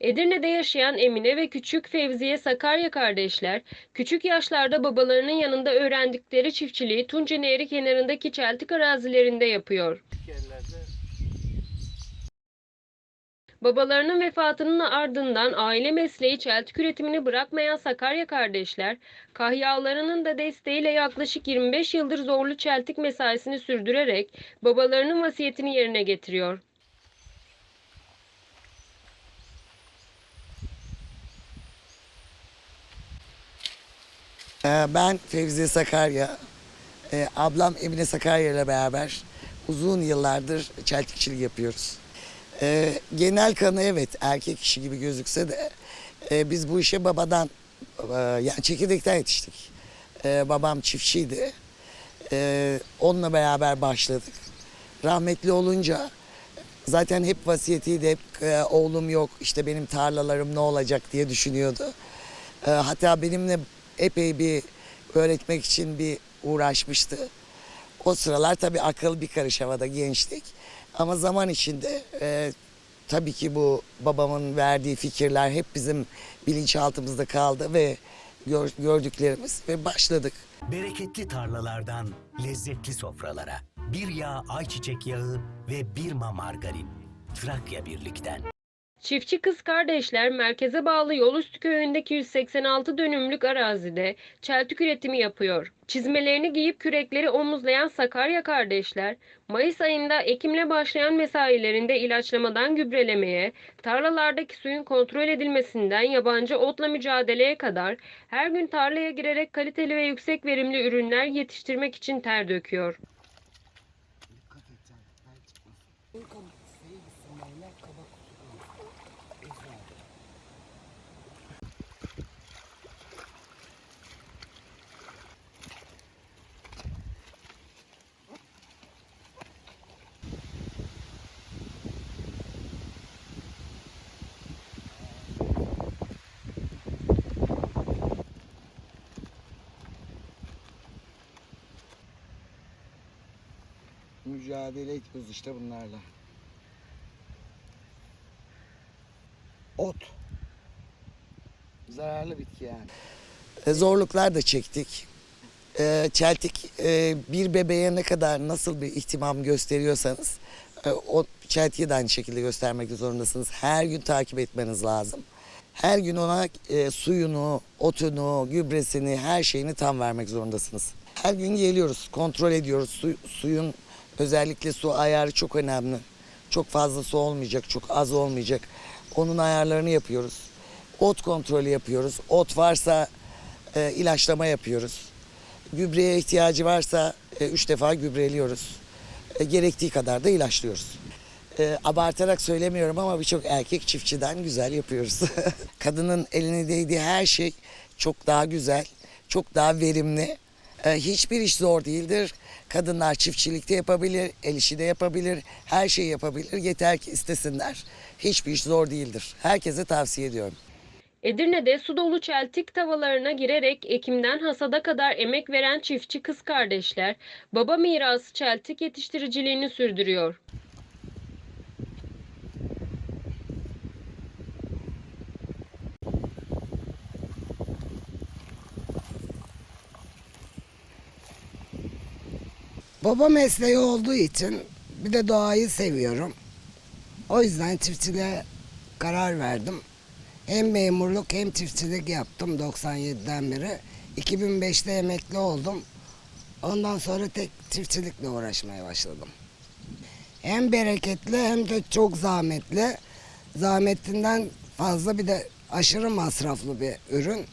Edirne'de yaşayan Emine ve küçük Fevziye Sakarya kardeşler, küçük yaşlarda babalarının yanında öğrendikleri çiftçiliği Tunca Nehri kenarındaki çeltik arazilerinde yapıyor. Babalarının vefatının ardından aile mesleği çeltik üretimini bırakmayan Sakarya kardeşler, kahyalarının da desteğiyle yaklaşık 25 yıldır zorlu çeltik mesaisini sürdürerek babalarının vasiyetini yerine getiriyor. Ben Fevzi Sakarya, Ee, ablam Emine Sakarya ile beraber uzun yıllardır çeltikçilik yapıyoruz. Ee, Genel kanı evet erkek işi gibi gözükse de e, biz bu işe babadan e, yani çekirdekten yetiştik. Ee, Babam çiftçiydi. Onunla beraber başladık. Rahmetli olunca zaten hep vasiyetiydi hep e, oğlum yok işte benim tarlalarım ne olacak diye düşünüyordu. Hatta benimle epey bir öğretmek için bir uğraşmıştı. O sıralar tabii akıl bir karış havada gençlik. Ama zaman içinde e, tabii ki bu babamın verdiği fikirler hep bizim bilinçaltımızda kaldı ve gör- gördüklerimiz ve başladık. Bereketli tarlalardan lezzetli sofralara. Bir yağ ayçiçek yağı ve bir ma margarin. Trakya Birlik'ten. Çiftçi kız kardeşler merkeze bağlı Yolüstü köyündeki 186 dönümlük arazide çeltik üretimi yapıyor. Çizmelerini giyip kürekleri omuzlayan Sakarya kardeşler, Mayıs ayında ekimle başlayan mesailerinde ilaçlamadan gübrelemeye, tarlalardaki suyun kontrol edilmesinden yabancı otla mücadeleye kadar her gün tarlaya girerek kaliteli ve yüksek verimli ürünler yetiştirmek için ter döküyor. Mücadele ediyoruz işte bunlarla. Ot. Zararlı bitki yani. E, zorluklar da çektik. E, çeltik e, bir bebeğe ne kadar nasıl bir ihtimam gösteriyorsanız e, o çeltiği de aynı şekilde göstermek zorundasınız. Her gün takip etmeniz lazım. Her gün ona e, suyunu, otunu, gübresini, her şeyini tam vermek zorundasınız. Her gün geliyoruz, kontrol ediyoruz. Su- suyun özellikle su ayarı çok önemli. Çok fazla su olmayacak, çok az olmayacak. Onun ayarlarını yapıyoruz. Ot kontrolü yapıyoruz. Ot varsa e, ilaçlama yapıyoruz. Gübreye ihtiyacı varsa e, üç defa gübreliyoruz. E, gerektiği kadar da ilaçlıyoruz. E, abartarak söylemiyorum ama birçok erkek çiftçiden güzel yapıyoruz. Kadının eline değdiği her şey çok daha güzel, çok daha verimli. E, hiçbir iş zor değildir. Kadınlar çiftçilikte yapabilir, el işi de yapabilir, her şeyi yapabilir. Yeter ki istesinler. Hiçbir iş zor değildir. Herkese tavsiye ediyorum. Edirne'de su dolu çeltik tavalarına girerek ekimden hasada kadar emek veren çiftçi kız kardeşler baba mirası çeltik yetiştiriciliğini sürdürüyor. Baba mesleği olduğu için bir de doğayı seviyorum. O yüzden çiftçiliğe karar verdim. Hem memurluk hem çiftçilik yaptım 97'den beri. 2005'te emekli oldum. Ondan sonra tek çiftçilikle uğraşmaya başladım. Hem bereketli hem de çok zahmetli. Zahmetinden fazla bir de aşırı masraflı bir ürün.